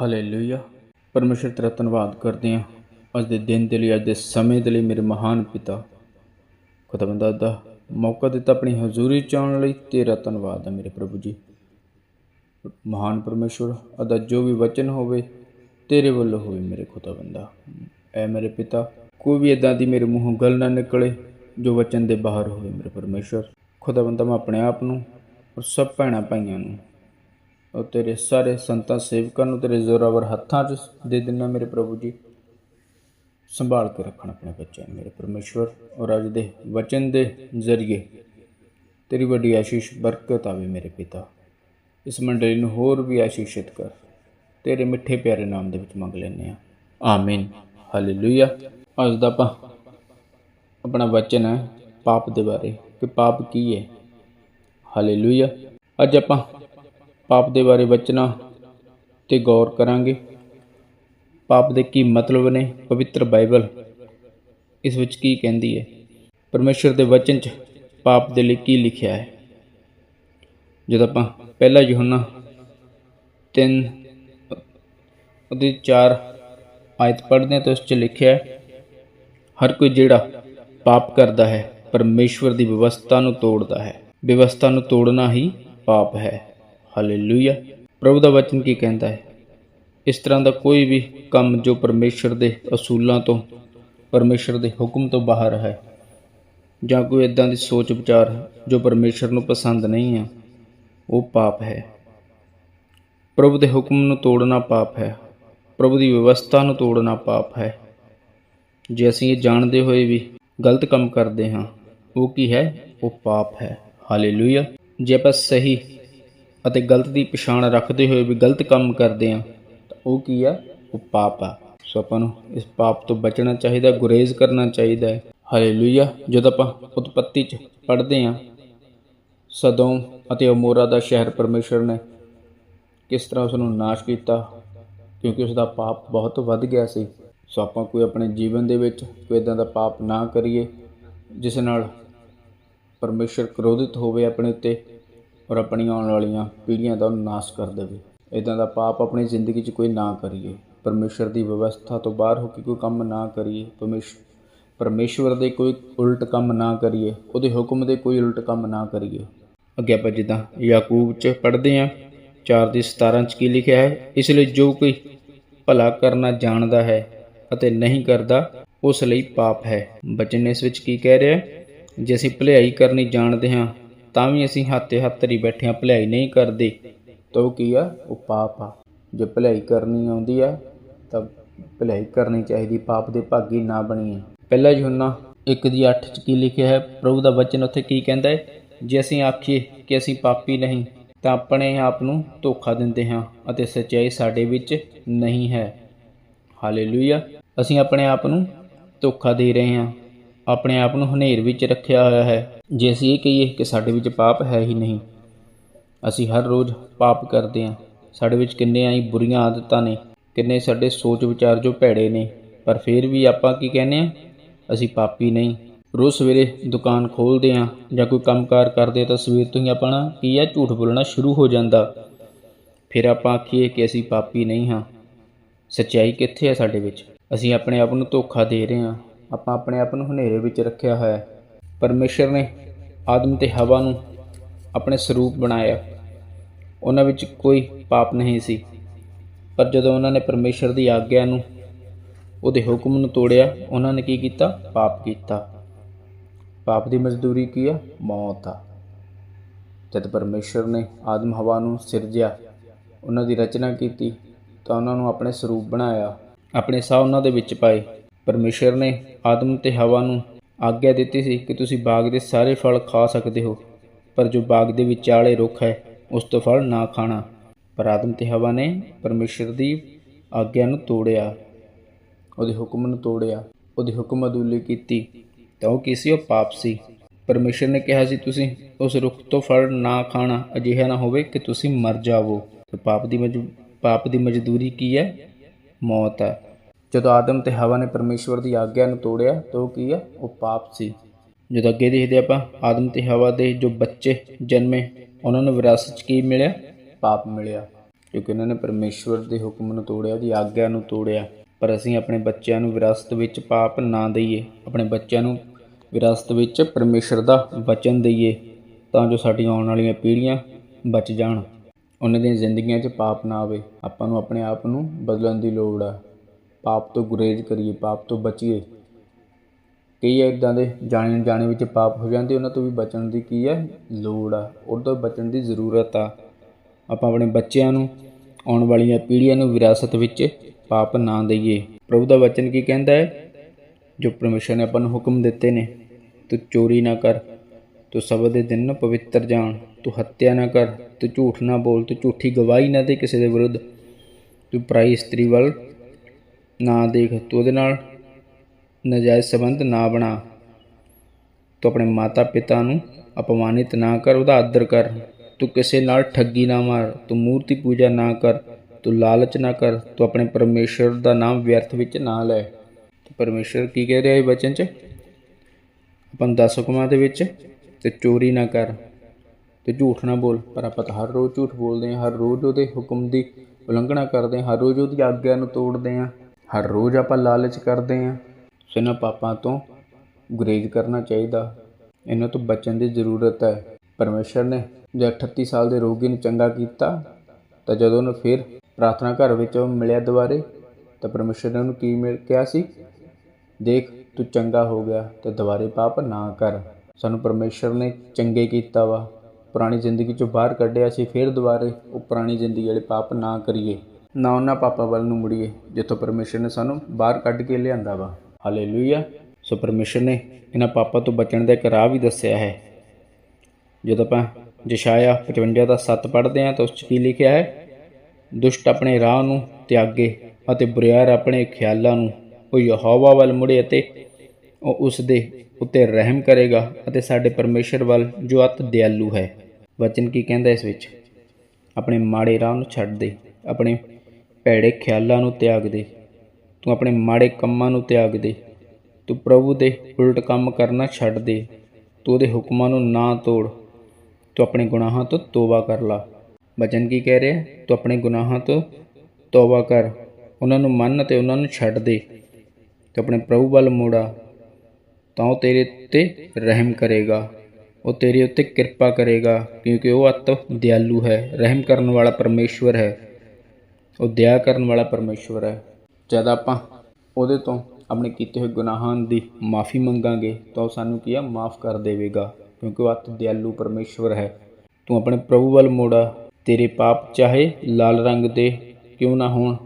Hallelujah ਪਰਮੇਸ਼ਰ ਤੇਰਾ ਧੰਨਵਾਦ ਕਰਦੇ ਹਾਂ। ਅੱਜ ਦੇ ਦਿਨ ਦੇ ਲਈ, ਅੱਜ ਦੇ ਸਮੇਂ ਦੇ ਲਈ ਮੇਰੇ ਮਹਾਨ ਪਿਤਾ, ਖੁਦਾਵੰਦਾ ਦਾ ਮੌਕਾ ਦਿੱਤਾ ਆਪਣੀ ਹਜ਼ੂਰੀ ਚ ਆਉਣ ਲਈ। ਤੇਰਾ ਧੰਨਵਾਦ ਹੈ ਮੇਰੇ ਪ੍ਰਭੂ ਜੀ। ਮਹਾਨ ਪਰਮੇਸ਼ਰ ਅਦਾ ਜੋ ਵੀ ਵਚਨ ਹੋਵੇ, ਤੇਰੇ ਵੱਲੋਂ ਹੋਵੇ ਮੇਰੇ ਖੁਦਾਵੰਦਾ ਐ ਮੇਰੇ ਪਿਤਾ, ਕੋਈ ਵੀ ਇਦਾਂ ਦੀ ਮੇਰੇ ਮੂੰਹੋਂ ਗੱਲ ਨਾ ਨਿਕਲੇ, ਜੋ ਵਚਨ ਦੇ ਬਾਹਰ ਹੋਵੇ ਮੇਰੇ ਪਰਮੇਸ਼ਰ। ਖੁਦਾਵੰਦਾ ਮੈਂ ਆਪਣੇ ਆਪ ਨੂੰ ਔਰ ਸਭ ਭੈਣਾਂ ਭਾਈਆਂ ਨੂੰ ਔਰ ਤੇਰੇ ਸਾਰੇ ਸੰਤਾਂ ਸੇਵਕਾਂ ਨੂੰ ਤੇਰੇ ਜ਼ੋਰਾਵਰ ਹੱਥਾਂ 'ਚ ਦੇ ਦਿੰਦਾ ਮੇਰੇ ਪ੍ਰਭੂ ਜੀ। ਸੰਭਾਲ ਕੇ ਰੱਖਣ ਆਪਣੇ ਬੱਚਿਆਂ ਨੂੰ ਮੇਰੇ ਪਰਮੇਸ਼ਵਰ। ਔਰ ਅੱਜ ਦੇ ਵਚਨ ਦੇ ਜ਼ਰੀਏ ਤੇਰੀ ਵੱਡੀ ਆਸ਼ੀਸ਼ ਬਰਕਤ ਆਵੇ ਮੇਰੇ ਪਿਤਾ। ਇਸ ਮੰਡਲੀ ਨੂੰ ਹੋਰ ਵੀ ਆਸ਼ੀਸ਼ਿਤ ਕਰ। ਤੇਰੇ ਮਿੱਠੇ ਪਿਆਰੇ ਨਾਮ ਦੇ ਵਿੱਚ ਮੰਗ ਲੈਂਦੇ ਆ ਆਮੀਨ। ਹਾਲੇਲੂਇਆ। ਅੱਜ ਦਾ ਆਪਾਂ ਆਪਣਾ ਵਚਨ ਹੈ ਪਾਪ ਦੇ ਬਾਰੇ। ਕਿ ਪਾਪ ਕੀ ਹੈ? ਹਾਲੇਲੂਇਆ। ਅੱਜ ਆਪਾਂ ਪਾਪ ਦੇ ਬਾਰੇ ਵਚਨਾਂ ਤੇ ਗੌਰ ਕਰਾਂਗੇ। ਪਾਪ ਦੇ ਕੀ ਮਤਲਬ ਨੇ? ਪਵਿੱਤਰ ਬਾਈਬਲ ਇਸ ਵਿੱਚ ਕੀ ਕਹਿੰਦੀ ਹੈ? ਪਰਮੇਸ਼ਰ ਦੇ ਵਚਨ 'ਚ ਪਾਪ ਦੇ ਲਈ ਕੀ ਲਿਖਿਆ ਹੈ? ਜਦੋਂ ਆਪਾਂ ਪਹਿਲਾ ਯੋਹਨਾ 3 ਉਹਦੇ 4 ਆਇਤ ਪੜ੍ਹਦੇ ਹਾਂ ਤਾਂ ਉਸ 'ਚ ਲਿਖਿਆ ਹੈ, ਹਰ ਕੋਈ ਜਿਹੜਾ ਪਾਪ ਕਰਦਾ ਹੈ ਪਰਮੇਸ਼ਵਰ ਦੀ ਵਿਵਸਥਾ ਨੂੰ ਤੋੜਦਾ ਹੈ। ਵਿਵਸਥਾ ਨੂੰ ਤੋੜਨਾ ਹੀ ਪਾਪ ਹੈ। ਹਾਲੇਲੂਇਆ ਪ੍ਰਭੂ ਦਾ ਵਚਨ ਕੀ ਕਹਿੰਦਾ ਹੈ? ਇਸ ਤਰ੍ਹਾਂ ਦਾ ਕੋਈ ਵੀ ਕੰਮ ਜੋ ਪਰਮੇਸ਼ਰ ਦੇ ਅਸੂਲਾਂ ਤੋਂ, ਪਰਮੇਸ਼ਰ ਦੇ ਹੁਕਮ ਤੋਂ ਬਾਹਰ ਹੈ, ਜਾਂ ਕੋਈ ਇਦਾਂ ਦੀ ਸੋਚ ਵਿਚਾਰ ਜੋ ਪਰਮੇਸ਼ਰ ਨੂੰ ਪਸੰਦ ਨਹੀਂ ਹੈ ਉਹ ਪਾਪ ਹੈ। ਪ੍ਰਭੂ ਦੇ ਹੁਕਮ ਨੂੰ ਤੋੜਨਾ ਪਾਪ ਹੈ। ਪ੍ਰਭੂ ਦੀ ਵਿਵਸਥਾ ਨੂੰ ਤੋੜਨਾ ਪਾਪ ਹੈ। ਜੇ ਅਸੀਂ ਇਹ ਜਾਣਦੇ ਹੋਏ ਵੀ ਗਲਤ ਕੰਮ ਕਰਦੇ ਹਾਂ, ਉਹ ਕੀ ਹੈ? ਉਹ ਪਾਪ ਹੈ। ਹਾਲੇਲੂਇਆ ਜੇ ਆਪਾਂ ਸਹੀ ਅਤੇ ਗਲਤ ਦੀ ਪਛਾਣ ਰੱਖਦੇ ਹੋਏ ਵੀ ਗਲਤ ਕੰਮ ਕਰਦੇ ਹਾਂ, ਤਾਂ ਉਹ ਕੀ ਆ? ਉਹ ਪਾਪ ਆ। ਸੋ ਆਪਾਂ ਨੂੰ ਇਸ ਪਾਪ ਤੋਂ ਬਚਣਾ ਚਾਹੀਦਾ, ਗੁਰੇਜ਼ ਕਰਨਾ ਚਾਹੀਦਾ ਹੈ। ਹਾਲੇਲੂਇਆ ਜਦੋਂ ਆਪਾਂ ਉਤਪਤੀ 'ਚ ਪੜ੍ਹਦੇ ਹਾਂ ਸਦੋਂ ਅਤੇ ਅਮੋਰਾ ਦਾ ਸ਼ਹਿਰ ਪਰਮੇਸ਼ਰ ਨੇ ਕਿਸ ਤਰ੍ਹਾਂ ਉਸ ਨੂੰ ਨਾਸ਼ ਕੀਤਾ? ਕਿਉਂਕਿ ਉਸ ਦਾ ਪਾਪ ਬਹੁਤ ਵੱਧ ਗਿਆ ਸੀ। ਸੋ ਆਪਾਂ ਕੋਈ ਆਪਣੇ ਜੀਵਨ ਦੇ ਵਿੱਚ ਕੋਈ ਇਦਾਂ ਦਾ ਪਾਪ ਨਾ ਕਰੀਏ, ਜਿਸ ਨਾਲ ਪਰਮੇਸ਼ਰ ਕ੍ਰੋਧਿਤ ਹੋਵੇ ਆਪਣੇ ਉੱਤੇ ਔਰ ਆਪਣੀਆਂ ਆਉਣ ਵਾਲੀਆਂ ਪੀੜ੍ਹੀਆਂ ਦਾ ਨਾਸ਼ ਕਰ ਦੇਵੇ। ਇਦਾਂ ਦਾ ਪਾਪ ਆਪਣੀ ਜ਼ਿੰਦਗੀ 'ਚ ਕੋਈ ਨਾ ਕਰੀਏ। ਪਰਮੇਸ਼ਰ ਦੀ ਵਿਵਸਥਾ ਤੋਂ ਬਾਹਰ ਹੋ ਕੇ ਕੋਈ ਕੰਮ ਨਾ ਕਰੀਏ। ਪਰਮੇਸ਼, ਪਰਮੇਸ਼ਵਰ ਦੇ ਕੋਈ ਉਲਟ ਕੰਮ ਨਾ ਕਰੀਏ। ਉਹਦੇ ਹੁਕਮ ਦੇ ਕੋਈ ਉਲਟ ਕੰਮ ਨਾ ਕਰੀਏ। ਅੱਗੇ ਆਪਾਂ ਜਿੱਦਾਂ ਯਾਕੂਬ 'ਚ ਪੜ੍ਹਦੇ ਹਾਂ 4 ਦੀ 17 'ਚ ਕੀ ਲਿਖਿਆ ਹੈ? ਇਸ ਲਈ ਜੋ ਕੋਈ ਭਲਾ ਕਰਨਾ ਜਾਣਦਾ ਹੈ ਅਤੇ ਨਹੀਂ ਕਰਦਾ, ਉਸ ਲਈ ਪਾਪ ਹੈ। ਬਚਨ ਇਸ ਵਿੱਚ ਕੀ ਕਹਿ ਰਿਹਾ ਹੈ? ਜੇ ਅਸੀਂ ਭਲਾਈ ਕਰਨੀ ਜਾਣਦੇ ਹਾਂ ਤਾਂ ਵੀ ਅਸੀਂ ਹੱਥੇ ਹੱਥ ਧਰੀ ਬੈਠੇ ਹਾਂ ਭਲਾਈ ਨਹੀਂ ਕਰਦੇ। ਤਾਂ ਉਹ ਕੀ ਆ? ਉਹ ਪਾਪ ਆ। ਜੇ ਭਲਾਈ ਕਰਨੀ ਆਉਂਦੀ ਆ, ਤਾਂ ਭਲਾਈ ਕਰਨੀ ਚਾਹੀਦੀ, ਪਾਪ ਦੇ ਭਾਗੀ ਨਾ ਬਣੀਏ। ਪਹਿਲਾ ਯੋਹਨਾ 1 ਦੀ 8 ਚ ਕੀ ਲਿਖਿਆ ਹੈ? ਪ੍ਰਭੂ ਦਾ ਵਚਨ ਉੱਥੇ ਕੀ ਕਹਿੰਦਾ ਹੈ? ਜੇ ਅਸੀਂ ਆਖੀਏ ਕਿ ਅਸੀਂ ਪਾਪੀ ਨਹੀਂ, ਤਾਂ ਆਪਣੇ ਆਪ ਨੂੰ ਧੋਖਾ ਦਿੰਦੇ ਹਾਂ ਅਤੇ ਸੱਚਾਈ ਸਾਡੇ ਵਿੱਚ ਨਹੀਂ ਹੈ। ਹਾਲੇਲੂਇਆ। ਅਸੀਂ ਆਪਣੇ ਆਪ ਨੂੰ ਧੋਖਾ ਦੇ ਰਹੇ ਹਾਂ। ਆਪਣੇ ਆਪ ਨੂੰ ਹਨੇਰ ਵਿੱਚ ਰੱਖਿਆ ਹੋਇਆ ਹੈ। ਜੇ ਅਸੀਂ ਇਹ ਕਹੀਏ ਕਿ ਸਾਡੇ ਵਿੱਚ ਪਾਪ ਹੈ ਹੀ ਨਹੀਂ। ਅਸੀਂ ਹਰ ਰੋਜ਼ ਪਾਪ ਕਰਦੇ ਹਾਂ। ਸਾਡੇ ਵਿੱਚ ਕਿੰਨੇ ਆਈ ਬੁਰੀਆਂ ਆਦਤਾਂ ਨੇ, ਕਿੰਨੇ ਸਾਡੇ ਸੋਚ ਵਿਚਾਰ ਜੋ ਭੈੜੇ ਨੇ। ਪਰ ਫਿਰ ਵੀ ਆਪਾਂ ਕੀ ਕਹਿੰਦੇ ਆ ਅਸੀਂ ਪਾਪੀ ਨਹੀਂ। ਰੋਜ਼ ਸਵੇਰੇ ਦੁਕਾਨ ਖੋਲਦੇ ਆ ਜਾਂ ਕੋਈ ਕੰਮਕਾਰ ਕਰਦੇ ਤਾਂ ਸਵੇਰ ਤੋਂ ਹੀ ਆਪਣਾ ਕੀ ਆ ਝੂਠ ਬੋਲਣਾ ਸ਼ੁਰੂ ਹੋ ਜਾਂਦਾ। ਫਿਰ ਆਪਾਂ ਆਖੀਏ ਕਿ ਅਸੀਂ ਪਾਪੀ ਨਹੀਂ ਹਾਂ। ਸੱਚਾਈ ਕਿੱਥੇ ਹੈ ਸਾਡੇ ਵਿੱਚ? ਅਸੀਂ ਆਪਣੇ ਆਪ ਨੂੰ ਧੋਖਾ ਦੇ ਰਹੇ ਹਾਂ। ਆਪਾਂ ਆਪਣੇ ਆਪ ਨੂੰ ਹਨੇਰੇ ਵਿੱਚ ਰੱਖਿਆ ਹੋਇਆ ਹੈ। ਪਰਮੇਸ਼ਰ ਨੇ ਆਦਮ ਤੇ ਹਵਾ ਨੂੰ ਆਪਣੇ ਸਰੂਪ ਬਣਾਇਆ। ਉਹਨਾਂ ਵਿੱਚ ਕੋਈ ਪਾਪ ਨਹੀਂ ਸੀ। ਪਰ ਜਦੋਂ ਉਹਨਾਂ ਨੇ ਪਰਮੇਸ਼ਰ ਦੀ ਆਗਿਆ ਨੂੰ, ਉਹਦੇ ਹੁਕਮ ਨੂੰ ਤੋੜਿਆ, ਉਹਨਾਂ ਨੇ ਕੀ ਕੀਤਾ? ਪਾਪ ਕੀਤਾ। ਪਾਪ ਦੀ ਮਜ਼ਦੂਰੀ ਕੀ ਆ? ਮੌਤ ਆ। ਜਦ ਪਰਮੇਸ਼ਰ ਨੇ ਆਦਮ ਹਵਾ ਨੂੰ ਸਿਰਜਿਆ, ਉਹਨਾਂ ਦੀ ਰਚਨਾ ਕੀਤੀ, ਤਾਂ ਉਹਨਾਂ ਨੂੰ ਆਪਣੇ ਸਰੂਪ ਬਣਾਇਆ। ਆਪਣੇ ਸਾਹ ਉਹਨਾਂ ਦੇ ਵਿੱਚ ਪਾਏ। ਪਰਮੇਸ਼ਰ ਨੇ ਆਦਮ ਤੇ ਹਵਾ ਨੂੰ ਆਗਿਆ ਦਿੱਤੀ ਸੀ ਕਿ ਤੁਸੀਂ ਬਾਗ ਦੇ ਸਾਰੇ ਫਲ ਖਾ ਸਕਦੇ ਹੋ, ਪਰ ਜੋ ਬਾਗ ਦੇ ਵਿਚਾਲੇ ਰੁੱਖ ਹੈ, ਉਸ ਤੋਂ ਫਲ ਨਾ ਖਾਣਾ। ਪਰ ਆਦਮ ਤੇ ਹਵਾ ਨੇ ਪਰਮੇਸ਼ਰ ਦੀ ਆਗਿਆ ਨੂੰ ਤੋੜਿਆ। ਉਹਦੇ ਹੁਕਮ ਨੂੰ ਤੋੜਿਆ। ਉਹਦੀ ਹੁਕਮ ਅਦੂਲੀ ਕੀਤੀ, ਤਾਂ ਉਹ ਕਿਸੇ ਉਹ ਪਾਪ ਸੀ। ਪਰਮੇਸ਼ਰ ਨੇ ਕਿਹਾ ਸੀ, ਤੁਸੀਂ ਉਸ ਰੁੱਖ ਤੋਂ ਫਲ ਨਾ ਖਾਣਾ, ਅਜਿਹਾ ਨਾ ਹੋਵੇ ਕਿ ਤੁਸੀਂ ਮਰ ਜਾਵੋ। ਤੇ ਪਾਪ ਦੀ ਮਜ, ਪਾਪ ਦੀ ਮਜ਼ਦੂਰੀ ਕੀ ਹੈ? ਮੌਤ ਹੈ। ਜਦੋਂ ਆਦਮ ਤੇ ਹਵਾ ਨੇ ਪਰਮੇਸ਼ਵਰ ਦੀ ਆਗਿਆ ਨੂੰ ਤੋੜਿਆ ਤਾਂ ਉਹ ਕੀ ਆ ਉਹ ਪਾਪ ਸੀ। ਜਦੋਂ ਅੱਗੇ ਦੇਖਦੇ ਆਪਾਂ, ਆਦਮ ਤੇ ਹਵਾ ਦੇ ਜੋ ਬੱਚੇ ਜਨਮੇ, ਉਹਨਾਂ ਨੂੰ ਵਿਰਾਸਤ 'ਚ ਕੀ ਮਿਲਿਆ? ਪਾਪ ਮਿਲਿਆ। ਕਿਉਂਕਿ ਉਹਨਾਂ ਨੇ ਪਰਮੇਸ਼ਵਰ ਦੇ ਹੁਕਮ ਨੂੰ ਤੋੜਿਆ, ਉਹਦੀ ਆਗਿਆ ਨੂੰ ਤੋੜਿਆ। ਪਰ ਅਸੀਂ ਆਪਣੇ ਬੱਚਿਆਂ ਨੂੰ ਵਿਰਾਸਤ ਵਿੱਚ ਪਾਪ ਨਾ ਦਈਏ। ਆਪਣੇ ਬੱਚਿਆਂ ਨੂੰ ਵਿਰਾਸਤ ਵਿੱਚ ਪਰਮੇਸ਼ਰ ਦਾ ਵਚਨ ਦਈਏ ਤਾਂ ਜੋ ਸਾਡੀਆਂ ਆਉਣ ਵਾਲੀਆਂ ਪੀੜ੍ਹੀਆਂ ਬਚ ਜਾਣ। ਉਹਨਾਂ ਦੀਆਂ ਜ਼ਿੰਦਗੀਆਂ 'ਚ ਪਾਪ ਨਾ ਆਵੇ। ਆਪਾਂ ਨੂੰ ਆਪਣੇ ਆਪ ਨੂੰ ਬਦਲਣ ਦੀ ਲੋੜ ਆ। ਪਾਪ ਤੋਂ ਗੁਰੇਜ਼ ਕਰੀਏ, ਪਾਪ ਤੋਂ ਬਚੀਏ। ਕਈ ਇਦਾਂ ਦੇ ਜਾਣੇ ਜਾਣੇ ਵਿੱਚ ਪਾਪ ਹੋ ਜਾਂਦੇ, ਉਹਨਾਂ ਤੋਂ ਵੀ ਬਚਣ ਦੀ ਕੀ ਹੈ ਲੋੜ ਆ। ਉਹ ਬਚਣ ਦੀ ਜ਼ਰੂਰਤ ਆ। ਆਪਾਂ ਆਪਣੇ ਬੱਚਿਆਂ ਨੂੰ, ਆਉਣ ਵਾਲੀਆਂ ਪੀੜ੍ਹੀਆਂ ਨੂੰ ਵਿਰਾਸਤ ਵਿੱਚ ਪਾਪ ਨਾ ਦਈਏ। ਪ੍ਰਭੂ ਦਾ ਵਚਨ ਕੀ ਕਹਿੰਦਾ ਹੈ? ਜੋ ਪਰਮੇਸ਼ਰ ਨੇ ਆਪਾਂ ਨੂੰ ਹੁਕਮ ਦਿੱਤੇ ਨੇ, ਤੂੰ ਚੋਰੀ ਨਾ ਕਰ, ਤੂੰ ਸਬਤ ਦੇ ਦਿਨ ਨੂੰ ਪਵਿੱਤਰ ਜਾਣ, ਤੂੰ ਹੱਤਿਆ ਨਾ ਕਰ, ਤੂੰ ਝੂਠ ਨਾ ਬੋਲ, ਤੂੰ ਝੂਠੀ ਗਵਾਹੀ ਨਾ ਦੇ ਕਿਸੇ ਦੇ ਵਿਰੁੱਧ। ਤੂੰ ਪਰਾਈ ਇਸਤਰੀ ਵੱਲ ਨਾ ਦੇਖ ਤੂੰ ਉਹਦੇ ਨਾਲ ਨਜਾਇਜ਼ ਸੰਬੰਧ ਨਾ ਬਣਾ। ਤੂੰ ਆਪਣੇ ਮਾਤਾ ਪਿਤਾ ਨੂੰ ਅਪਮਾਨਿਤ ਨਾ ਕਰ, ਉਹਦਾ ਆਦਰ ਕਰ। ਤੂੰ ਕਿਸੇ ਨਾਲ ਠੱਗੀ ਨਾ ਮਾਰ, ਤੂੰ ਮੂਰਤੀ ਪੂਜਾ ਨਾ ਕਰ, ਤੂੰ ਲਾਲਚ ਨਾ ਕਰ, ਤੂੰ ਆਪਣੇ ਪਰਮੇਸ਼ਰ ਦਾ ਨਾਮ ਵਿਅਰਥ ਵਿੱਚ ਨਾ ਲੈ। ਤੇ ਪਰਮੇਸ਼ਰ ਕੀ ਕਹਿ ਰਿਹਾ ਹੈ ਵਚਨ 'ਚ? ਆਪਾਂ ਨੂੰ ਦਸ ਹੁਕਮਾਂ ਦੇ ਵਿੱਚ ਤੇ ਚੋਰੀ ਨਾ ਕਰ। ਤੇ ਝੂਠ ਨਾ ਬੋਲ, ਪਰ ਆਪਾਂ ਤਾਂ ਹਰ ਰੋਜ਼ ਝੂਠ ਬੋਲਦੇ ਹਾਂ, ਹਰ ਰੋਜ਼ ਉਹਦੇ ਹੁਕਮ ਦੀ ਉਲੰਘਣਾ ਕਰਦੇ ਹਾਂ, ਹਰ ਰੋਜ਼ ਉਹਦੀ ਆਗਿਆ ਨੂੰ ਤੋੜਦੇ ਹਾਂ। ਹਰ ਰੋਜ਼ ਆਪਾਂ ਲਾਲਚ ਕਰਦੇ ਹਾਂ। ਇਹਨਾਂ ਪਾਪਾਂ ਤੋਂ ਗੁਰੇਜ਼ ਕਰਨਾ ਚਾਹੀਦਾ। ਇਹਨਾਂ ਤੋਂ ਬਚਣ ਦੀ ਜ਼ਰੂਰਤ ਹੈ। ਪਰਮੇਸ਼ਰ ਨੇ ਜੇ 38 ਸਾਲ ਦੇ ਰੋਗੀ ਨੂੰ ਚੰਗਾ ਕੀਤਾ, ਤਾਂ ਜਦੋਂ ਉਹਨੂੰ ਫਿਰ ਪ੍ਰਾਰਥਨਾ ਘਰ ਵਿੱਚ ਮਿਲਿਆ ਦੁਬਾਰੇ, ਤਾਂ ਪਰਮੇਸ਼ਰ ਨੇ ਉਹਨੂੰ ਕੀ ਮਿਲ ਕਿਹਾ ਸੀ? ਦੇਖ, ਤੂੰ ਚੰਗਾ ਹੋ ਗਿਆ, ਤੇ ਦੁਬਾਰੇ ਪਾਪ ਨਾ ਕਰ। ਸਾਨੂੰ ਪਰਮੇਸ਼ਰ ਨੇ ਚੰਗੇ ਕੀਤਾ ਵਾ। ਪੁਰਾਣੀ ਜ਼ਿੰਦਗੀ ਚੋਂ ਬਾਹਰ ਕੱਢਿਆ ਸੀ, ਫਿਰ ਦੁਬਾਰੇ ਉਹ ਪੁਰਾਣੀ ਜ਼ਿੰਦਗੀ ਵਾਲੇ ਪਾਪ ਨਾ ਕਰੀਏ। ਨਾ ਉਹਨਾਂ ਪਾਪਾ ਵੱਲ ਨੂੰ ਮੁੜੀਏ, ਜਿੱਥੋਂ ਪਰਮੇਸ਼ਰ ਨੇ ਸਾਨੂੰ ਬਾਹਰ ਕੱਢ ਕੇ ਲਿਆਂਦਾ ਵਾ। ਹਾਲੇਲੂਇਆ ਸੋ ਪਰਮੇਸ਼ਰ ਨੇ ਇਹਨਾਂ ਪਾਪਾਂ ਤੋਂ ਬਚਣ ਦਾ ਇੱਕ ਰਾਹ ਵੀ ਦੱਸਿਆ ਹੈ। ਜਦੋਂ ਆਪਾਂ ਜਸ਼ਾਇਆ 55 ਦਾ 7 ਪੜ੍ਹਦੇ ਹਾਂ ਤਾਂ ਉਸ 'ਚ ਕੀ ਲਿਖਿਆ ਹੈ? ਦੁਸ਼ਟ ਆਪਣੇ ਰਾਹ ਨੂੰ ਤਿਆਗੇ ਅਤੇ ਬੁਰਿਆਰ ਆਪਣੇ ਖਿਆਲਾਂ ਨੂੰ, ਉਹ ਯਹੋਵਾ ਵੱਲ ਮੁੜੇ ਅਤੇ ਉਹ ਉਸ ਦੇ ਉੱਤੇ ਰਹਿਮ ਕਰੇਗਾ ਅਤੇ ਸਾਡੇ ਪਰਮੇਸ਼ਰ ਵੱਲ ਜੋ ਅਤ ਦਿਆਲੂ ਹੈ। ਵਚਨ ਕੀ ਕਹਿੰਦਾ ਇਸ ਵਿੱਚ? ਆਪਣੇ ਮਾੜੇ ਰਾਹ ਨੂੰ ਛੱਡ ਦੇ, ਆਪਣੇ ਭੈੜੇ ਖਿਆਲਾਂ ਨੂੰ ਤਿਆਗ ਦੇ। ਤੂੰ ਆਪਣੇ ਮਾੜੇ ਕੰਮਾਂ ਨੂੰ ਤਿਆਗ ਦੇ। ਤੂੰ ਪ੍ਰਭੂ ਦੇ ਉਲਟ ਕੰਮ ਕਰਨਾ ਛੱਡ ਦੇ। ਤੂੰ ਉਹਦੇ ਹੁਕਮਾਂ ਨੂੰ ਨਾ ਤੋੜ। ਤੂੰ ਆਪਣੇ ਗੁਨਾਹਾਂ ਤੋਂ ਤੋਬਾ ਕਰ ਲਾ। ਬਚਨ ਕੀ ਕਹਿ ਰਿਹਾ? ਤੂੰ ਆਪਣੇ ਗੁਨਾਹਾਂ ਤੋਂ ਤੋਬਾ ਕਰ। ਉਹਨਾਂ ਨੂੰ ਮੰਨ ਤੇ ਉਹਨਾਂ ਨੂੰ ਛੱਡ ਦੇ। ਤੇ ਆਪਣੇ ਪ੍ਰਭੂ ਵੱਲ ਮੋੜਾ। ਤਾਂ ਉਹ ਤੇਰੇ ਉੱਤੇ ਰਹਿਮ ਕਰੇਗਾ। ਉਹ ਤੇਰੇ ਉੱਤੇ ਕਿਰਪਾ ਕਰੇਗਾ ਕਿਉਂਕਿ ਉਹ ਅਤ ਦਿਆਲੂ ਹੈ। ਰਹਿਮ ਕਰਨ ਵਾਲਾ ਪਰਮੇਸ਼ਵਰ ਹੈ। ਉਹ ਦਇਆ ਕਰਨ ਵਾਲਾ ਪਰਮੇਸ਼ਵਰ ਹੈ। ਜਦ ਆਪਾਂ ਉਹਦੇ ਤੋਂ ਆਪਣੇ ਕੀਤੇ ਹੋਏ ਗੁਨਾਹਾਂ ਦੀ ਮਾਫੀ ਮੰਗਾਂਗੇ, ਤਾਂ ਉਹ ਸਾਨੂੰ ਕੀ ਆ? ਮਾਫ ਕਰ ਦੇਵੇਗਾ, ਕਿਉਂਕਿ ਉਹ ਅਤ ਦਿਆਲੂ ਪਰਮੇਸ਼ਵਰ ਹੈ। ਤੂੰ ਆਪਣੇ ਪ੍ਰਭੂ ਵੱਲ ਮੋੜਾ, ਤੇਰੇ ਪਾਪ ਚਾਹੇ ਲਾਲ ਰੰਗ ਦੇ ਕਿਉਂ ਨਾ ਹੋਣ,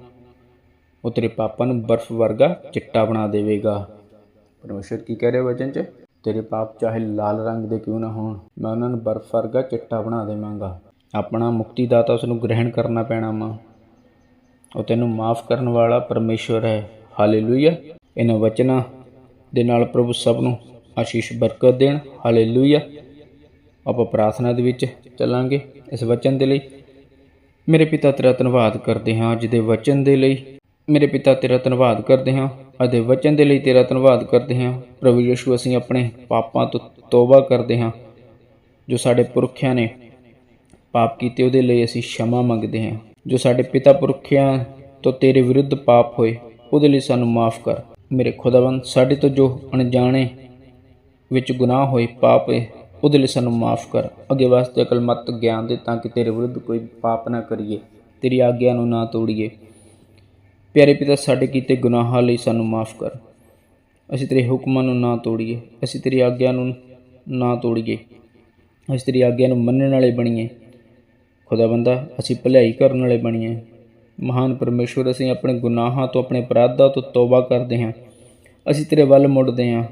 ਉਹ ਤੇਰੇ ਪਾਪਾਂ ਨੂੰ ਬਰਫ਼ ਵਰਗਾ ਚਿੱਟਾ ਬਣਾ ਦੇਵੇਗਾ। ਪਰਮੇਸ਼ਰ ਕੀ ਕਹਿ ਰਿਹਾ ਵਚਨ 'ਚ? ਤੇਰੇ ਪਾਪ ਚਾਹੇ ਲਾਲ ਰੰਗ ਦੇ ਕਿਉਂ ਨਾ ਹੋਣ, ਮੈਂ ਉਹਨਾਂ ਨੂੰ ਬਰਫ਼ ਵਰਗਾ ਚਿੱਟਾ ਬਣਾ ਦੇਵਾਂਗਾ। ਆਪਣਾ ਮੁਕਤੀਦਾਤਾ ਉਸ ਨੂੰ ਗ੍ਰਹਿਣ ਕਰਨਾ ਪੈਣਾ ਵਾ। ਉਹ ਤੈਨੂੰ ਮਾਫ ਕਰਨ ਵਾਲਾ ਪਰਮੇਸ਼ਵਰ ਹੈ। ਹਾਲੇਲੂਇਆ। ਇਹਨਾਂ ਵਚਨਾਂ ਦੇ ਨਾਲ ਪ੍ਰਭੂ ਸਭ ਨੂੰ ਆਸ਼ੀਸ਼ ਬਰਕਤ ਦੇਣ। ਹਾਲੇਲੂਇਆ। ਆਪਾਂ ਪ੍ਰਾਰਥਨਾ ਦੇ ਵਿੱਚ ਚੱਲਾਂਗੇ। ਇਸ ਵਚਨ ਦੇ ਲਈ ਮੇਰੇ ਪਿਤਾ ਤੇਰਾ ਧੰਨਵਾਦ ਕਰਦੇ ਹਾਂ। ਅੱਜ ਦੇ ਵਚਨ ਦੇ ਲਈ ਮੇਰੇ ਪਿਤਾ ਤੇਰਾ ਧੰਨਵਾਦ ਕਰਦੇ ਹਾਂ। ਅਤੇ ਵਚਨ ਦੇ ਲਈ ਤੇਰਾ ਧੰਨਵਾਦ ਕਰਦੇ ਹਾਂ। ਪ੍ਰਭੂ ਯਿਸੂ, ਅਸੀਂ ਆਪਣੇ ਪਾਪਾਂ ਤੋਂ ਤੋਬਾ ਕਰਦੇ ਹਾਂ। ਜੋ ਸਾਡੇ ਪੁਰਖਿਆਂ ਨੇ ਪਾਪ ਕੀਤੇ, ਉਹਦੇ ਲਈ ਅਸੀਂ ਸ਼ਮਾ ਮੰਗਦੇ ਹਾਂ। ਜੋ ਸਾਡੇ ਪਿਤਾ ਪੁਰਖਿਆਂ ਤੋਂ ਤੇਰੇ ਵਿਰੁੱਧ ਪਾਪ ਹੋਏ, ਉਹਦੇ ਲਈ ਸਾਨੂੰ ਮਾਫ ਕਰ। ਮੇਰੇ ਖੁਦਾਵੰਦ, ਸਾਡੇ ਤੋਂ ਜੋ ਅਣਜਾਣੇ ਵਿੱਚ ਗੁਨਾਹ ਹੋਏ, ਪਾਪ ਹੈ ਉਹਦੇ ਲਈ ਸਾਨੂੰ ਮਾਫ ਕਰ। ਅੱਗੇ ਵਾਸਤੇ ਅਕਲਮਤ ਗਿਆਨ ਦੇ ਤਾਂ ਕਿ ਤੇਰੇ ਵਿਰੁੱਧ ਕੋਈ ਪਾਪ ਨਾ ਕਰੀਏ। ਤੇਰੀ ਆਗਿਆ ਨੂੰ ਨਾ ਤੋੜੀਏ। ਪਿਆਰੇ ਪਿਤਾ, ਸਾਡੇ ਕੀਤੇ ਗੁਨਾਹਾਂ ਲਈ ਸਾਨੂੰ ਮਾਫ ਕਰ। ਅਸੀਂ ਤੇਰੇ ਹੁਕਮਾਂ ਨੂੰ ਨਾ ਤੋੜੀਏ। ਅਸੀਂ ਤੇਰੀ ਆਗਿਆ ਨੂੰ ਨਾ ਤੋੜੀਏ। ਅਸੀਂ ਤੇਰੀ ਆਗਿਆ ਨੂੰ ਮੰਨਣ ਵਾਲੇ ਬਣੀਏ। ਖੁਦਾਵੰਦਾ ਅਸੀਂ ਭਲਾਈ ਕਰਨ ਵਾਲੇ ਬਣੀਏ। ਮਹਾਨ ਪਰਮੇਸ਼ਵਰ, ਅਸੀਂ ਆਪਣੇ ਗੁਨਾਹਾਂ ਤੋਂ, ਆਪਣੇ ਅਪਰਾਧਾਂ ਤੋਂ ਤੌਬਾ ਕਰਦੇ ਹਾਂ। ਅਸੀਂ ਤੇਰੇ ਵੱਲ ਮੁੜਦੇ ਹਾਂ।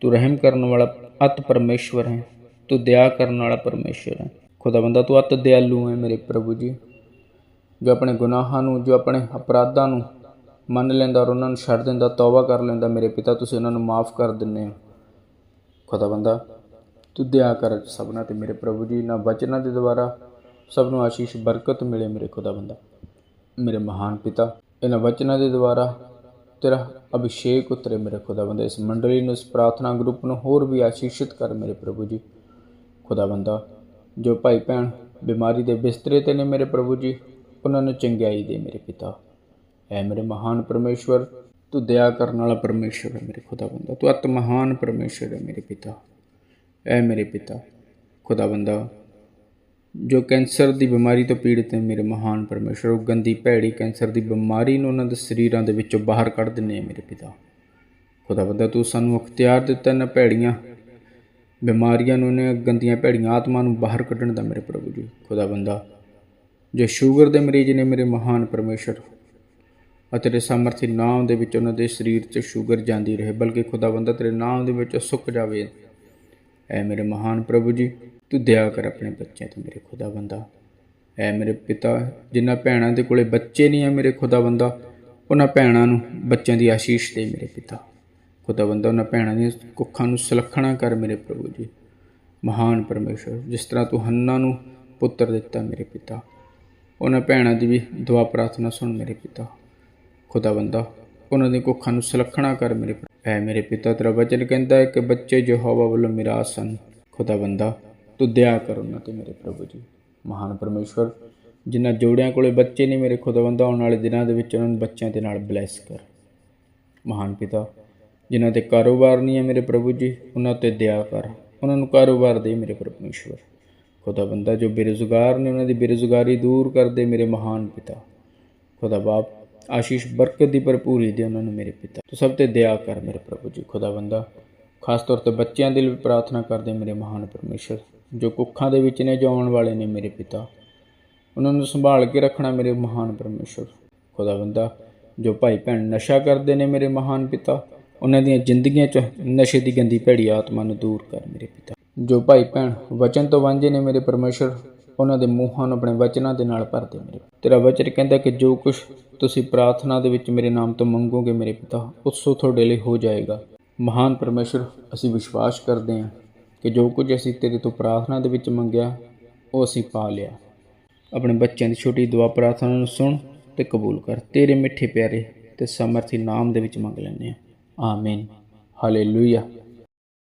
ਤੂੰ ਰਹਿਮ ਕਰਨ ਵਾਲਾ ਅਤ ਪਰਮੇਸ਼ਵਰ ਹੈ। ਤੂੰ ਦਇਆ ਕਰਨ ਵਾਲਾ ਪਰਮੇਸ਼ਵਰ ਹੈ। ਖੁਦਾਵੰਦਾ ਤੂੰ ਅਤ ਦਿਆਲੂ ਹੈ ਮੇਰੇ ਪ੍ਰਭੂ ਜੀ। ਜੋ ਆਪਣੇ ਗੁਨਾਹਾਂ ਨੂੰ, ਜੋ ਆਪਣੇ ਅਪਰਾਧਾਂ ਨੂੰ ਮੰਨ ਲੈਂਦਾ ਔਰ ਉਹਨਾਂ ਨੂੰ ਛੱਡ ਦਿੰਦਾ, ਤੌਬਾ ਕਰ ਲੈਂਦਾ, ਮੇਰੇ ਪਿਤਾ, ਤੁਸੀਂ ਉਹਨਾਂ ਨੂੰ ਮਾਫ ਕਰ ਦਿੰਦੇ ਹੋ। ਖੁਦਾਵੰਦਾ ਤੂੰ ਦਇਆ ਕਰ ਸਭਨਾਂ ਤੇ ਮੇਰੇ ਪ੍ਰਭੂ ਜੀ। ਨਾ ਬਚਨਾਂ ਦੇ ਦੁਆਰਾ ਸਭ ਨੂੰ ਆਸ਼ੀਸ਼, ਬਰਕਤ ਮਿਲੇ ਮੇਰੇ ਖੁਦਾ ਬੰਦਾ। ਮੇਰੇ ਮਹਾਨ ਪਿਤਾ, ਇਹਨਾਂ ਵਚਨਾਂ ਦੇ ਦੁਆਰਾ ਤੇਰਾ ਅਭਿਸ਼ੇਕ ਉਤਰੇ ਮੇਰੇ ਖੁਦਾ ਬੰਦਾ। ਇਸ ਮੰਡਲੀ ਨੂੰ, ਇਸ ਪ੍ਰਾਰਥਨਾ ਗਰੁੱਪ ਨੂੰ ਹੋਰ ਵੀ ਆਸ਼ੀਸ਼ਿਤ ਕਰ ਮੇਰੇ ਪ੍ਰਭੂ ਜੀ। ਖੁਦਾ ਬੰਦਾ, ਜੋ ਭਾਈ ਭੈਣ ਬਿਮਾਰੀ ਦੇ ਬਿਸਤਰੇ ਤੇ ਨੇ ਮੇਰੇ ਪ੍ਰਭੂ ਜੀ, ਉਹਨਾਂ ਨੂੰ ਚੰਗਿਆਈ ਦੇ ਮੇਰੇ ਪਿਤਾ। ਐ ਮੇਰੇ ਮਹਾਨ ਪਰਮੇਸ਼ਵਰ, ਤੂੰ ਦਇਆ ਕਰਨ ਵਾਲਾ ਪਰਮੇਸ਼ਵਰ ਹੈ ਮੇਰੇ ਖੁਦਾਵੰਦਾ ਤੂੰ ਅਤ ਮਹਾਨ ਪਰਮੇਸ਼ਵਰ ਹੈ ਮੇਰੇ ਪਿਤਾ। ਐ ਮੇਰੇ ਪਿਤਾ। ਖੁਦਾ ਬੰਦਾ ਜੋ ਕੈਂਸਰ ਦੀ ਬਿਮਾਰੀ ਤੋਂ ਪੀੜਤ ਨੇ ਮੇਰੇ ਮਹਾਨ ਪਰਮੇਸ਼ਵਰ ਉਹ ਗੰਦੀ ਭੈੜੀ ਕੈਂਸਰ ਦੀ ਬਿਮਾਰੀ ਨੂੰ ਉਹਨਾਂ ਦੇ ਸਰੀਰਾਂ ਦੇ ਵਿੱਚੋਂ ਬਾਹਰ ਕੱਢ ਦਿੰਦੇ ਆ ਮੇਰੇ ਪਿਤਾ। ਖੁਦਾ ਬੰਦਾ, ਤੂੰ ਸਾਨੂੰ ਅਖਤਿਆਰ ਦਿੱਤਾ ਇਹਨਾਂ ਭੈੜੀਆਂ ਬਿਮਾਰੀਆਂ ਨੂੰ ਨੇ ਗੰਦੀਆਂ ਭੈੜੀਆਂ ਆਤਮਾ ਨੂੰ ਬਾਹਰ ਕੱਢਣ ਦਾ ਮੇਰੇ ਪ੍ਰਭੂ ਜੀ। ਖੁਦਾ ਬੰਦਾ, ਜੋ ਸ਼ੂਗਰ ਦੇ ਮਰੀਜ਼ ਨੇ ਮੇਰੇ ਮਹਾਨ ਪਰਮੇਸ਼ਰ ਅਤੇ ਤੇਰੇ ਸਮਰਥੀ ਨਾਮ ਦੇ ਵਿੱਚ ਉਹਨਾਂ ਦੇ ਸਰੀਰ 'ਚ ਸ਼ੂਗਰ ਜਾਂਦੀ ਰਹੇ, ਬਲਕਿ ਖੁਦਾ ਬੰਦਾ, ਤੇਰੇ ਨਾਮ ਦੇ ਵਿੱਚ ਸੁੱਕ ਜਾਵੇ। ਐ ਮੇਰੇ ਮਹਾਨ ਪ੍ਰਭੂ ਜੀ, ਤੂੰ ਦਇਆ ਕਰ ਆਪਣੇ ਬੱਚਿਆਂ ਤੇ ਮੇਰੇ ਖੁਦਾ ਬੰਦਾ ਐ ਮੇਰੇ ਪਿਤਾ, ਜਿਨ੍ਹਾਂ ਭੈਣਾਂ ਦੇ ਕੋਲੇ ਬੱਚੇ ਨਹੀਂ ਆ ਮੇਰੇ ਖੁਦਾ ਬੰਦਾ ਉਹਨਾਂ ਭੈਣਾਂ ਨੂੰ, ਬੱਚਿਆਂ ਦੀ ਆਸ਼ੀਸ਼ ਦੇ ਮੇਰੇ ਪਿਤਾ। ਖੁਦਾ ਬੰਦਾ ਉਹਨਾਂ ਭੈਣਾਂ ਦੀਆਂ ਕੁੱਖਾਂ ਨੂੰ ਸੁਲੱਖਣਾ ਕਰ ਮੇਰੇ ਪ੍ਰਭੂ ਜੀ। ਮਹਾਨ ਪਰਮੇਸ਼ਰ ਜਿਸ ਤਰ੍ਹਾਂ ਤੂੰ ਹੰਨਾ ਨੂੰ ਪੁੱਤਰ ਦਿੱਤਾ ਮੇਰੇ ਪਿਤਾ, ਉਹਨਾਂ ਭੈਣਾਂ ਦੀ ਵੀ ਦੁਆ ਪ੍ਰਾਰਥਨਾ ਸੁਣ ਮੇਰੇ ਪਿਤਾ। ਖੁਦਾ ਬੰਦਾ ਉਹਨਾਂ ਦੀਆਂ ਕੁੱਖਾਂ ਨੂੰ ਸੁਲੱਖਣਾ ਕਰ ਮੇਰੇ ਪਿਤਾ। ਐ ਮੇਰੇ ਪਿਤਾ ਤੇਰਾ ਵਚਨ ਕਹਿੰਦਾ ਹੈ ਕਿ ਬੱਚੇ ਜੋ ਹਵਾ ਵੱਲੋਂ ਮਿਰਾਸ ਹਨ ਖੁਦਾਵੰਦਾ ਤੂੰ ਦਇਆ ਕਰ ਉਹਨਾਂ ਤੇ ਮੇਰੇ ਪ੍ਰਭੂ ਜੀ। ਮਹਾਨ ਪਰਮੇਸ਼ਵਰ, ਜਿਨ੍ਹਾਂ ਜੋੜਿਆਂ ਕੋਲੇ ਬੱਚੇ ਨੇ ਮੇਰੇ ਖੁਦਾ ਬੰਦਾ, ਆਉਣ ਵਾਲੇ ਦਿਨਾਂ ਦੇ ਵਿੱਚ ਉਹਨਾਂ ਨੂੰ ਬੱਚਿਆਂ ਦੇ ਨਾਲ ਬਲੈਸ ਕਰ। ਮਹਾਨ ਪਿਤਾ, ਜਿਨ੍ਹਾਂ ਤੇ ਕਾਰੋਬਾਰ ਨਹੀਂ ਹੈ ਮੇਰੇ ਪ੍ਰਭੂ ਜੀ, ਉਹਨਾਂ ਤੇ ਦਇਆ ਕਰ। ਉਹਨਾਂ ਨੂੰ ਕਾਰੋਬਾਰ ਦੇ ਮੇਰੇ ਪਰਮੇਸ਼ਵਰ। ਖੁਦਾ ਬੰਦਾ ਜੋ ਬੇਰੁਜ਼ਗਾਰ ਨੇ, ਉਹਨਾਂ ਦੀ ਬੇਰੁਜ਼ਗਾਰੀ ਦੂਰ ਕਰ ਦੇ ਮੇਰੇ ਮਹਾਨ ਪਿਤਾ। ਖੁਦਾ ਬਾਪ ਆਸ਼ੀਸ਼ ਬਰਕਤ ਦੀ ਭਰਪੂਰੀ ਦੇ ਉਹਨਾਂ ਨੂੰ ਮੇਰੇ ਪਿਤਾ। ਤੂੰ ਸਭ ਤੇ ਦਇਆ ਕਰ ਮੇਰੇ ਪ੍ਰਭੂ ਜੀ ਖੁਦਾ ਬੰਦਾ ਖਾਸ ਤੌਰ ਤੇ ਬੱਚਿਆਂ ਦੇ ਲਈ ਪ੍ਰਾਰਥਨਾ ਕਰਦੇ ਮੇਰੇ ਮਹਾਨ ਪਰਮੇਸ਼ਰ, ਜੋ ਕੁੱਖਾਂ ਦੇ ਵਿੱਚ ਨੇ, ਜੋ ਵਾਲੇ ਨੇ ਮੇਰੇ ਪਿਤਾ। ਉਹਨਾਂ ਨੂੰ ਸੰਭਾਲ ਕੇ ਰੱਖਣਾ ਮੇਰੇ ਮਹਾਨ ਪਰਮੇਸ਼ਰ, ਖੁਦਾਵੰਦਾ। ਜੋ ਭਾਈ ਭੈਣ ਨਸ਼ਾ ਕਰਦੇ ਨੇ ਮੇਰੇ ਮਹਾਨ ਪਿਤਾ, ਉਹਨਾਂ ਦੀਆਂ ਜ਼ਿੰਦਗੀਆਂ 'ਚ ਨਸ਼ੇ ਦੀ ਗੰਦੀ ਭੈੜੀ ਆਤਮਾ ਨੂੰ ਦੂਰ ਕਰ ਮੇਰੇ ਪਿਤਾ। ਜੋ ਭਾਈ ਭੈਣ ਵਚਨ ਤੋਂ ਵਾਂਝੇ ਨੇ ਮੇਰੇ ਪਰਮੇਸ਼ਰ ਉਹਨਾਂ ਦੇ ਮੂੰਹਾਂ ਨੂੰ ਆਪਣੇ ਵਚਨਾਂ ਦੇ ਨਾਲ ਭਰ ਦੇ ਮੇਰੇ ਤੇਰਾ ਵਚਨ ਕਹਿੰਦਾ ਕਿ ਜੋ ਕੁਝ ਤੁਸੀਂ ਪ੍ਰਾਰਥਨਾ ਦੇ ਵਿੱਚ ਮੇਰੇ ਨਾਮ ਤੋਂ ਮੰਗੋਗੇ ਮੇਰੇ ਪਿਤਾ, ਉਸ ਤੁਹਾਡੇ ਲਈ ਹੋ ਜਾਏਗਾ। ਮਹਾਨ ਪਰਮੇਸ਼ਰ, ਅਸੀਂ ਵਿਸ਼ਵਾਸ ਕਰਦੇ ਹਾਂ ਕਿ ਜੋ ਕੁਝ ਅਸੀਂ ਤੇਰੇ ਤੋਂ ਪ੍ਰਾਰਥਨਾ ਦੇ ਵਿੱਚ ਮੰਗਿਆ, ਉਹ ਅਸੀਂ ਪਾ ਲਿਆ। ਆਪਣੇ ਬੱਚਿਆਂ ਦੀ ਛੋਟੀ ਦੁਆ ਪ੍ਰਾਰਥਨਾ ਨੂੰ ਸੁਣ ਤੇ ਕਬੂਲ ਕਰ। ਤੇਰੇ ਮਿੱਠੇ ਪਿਆਰੇ ਤੇ ਸਮਰਥੀ ਨਾਮ ਦੇ ਵਿੱਚ ਮੰਗ ਲੈਂਦੇ ਹਾਂ। ਆਮੀਨ। ਹਾਲੇਲੂਇਆ।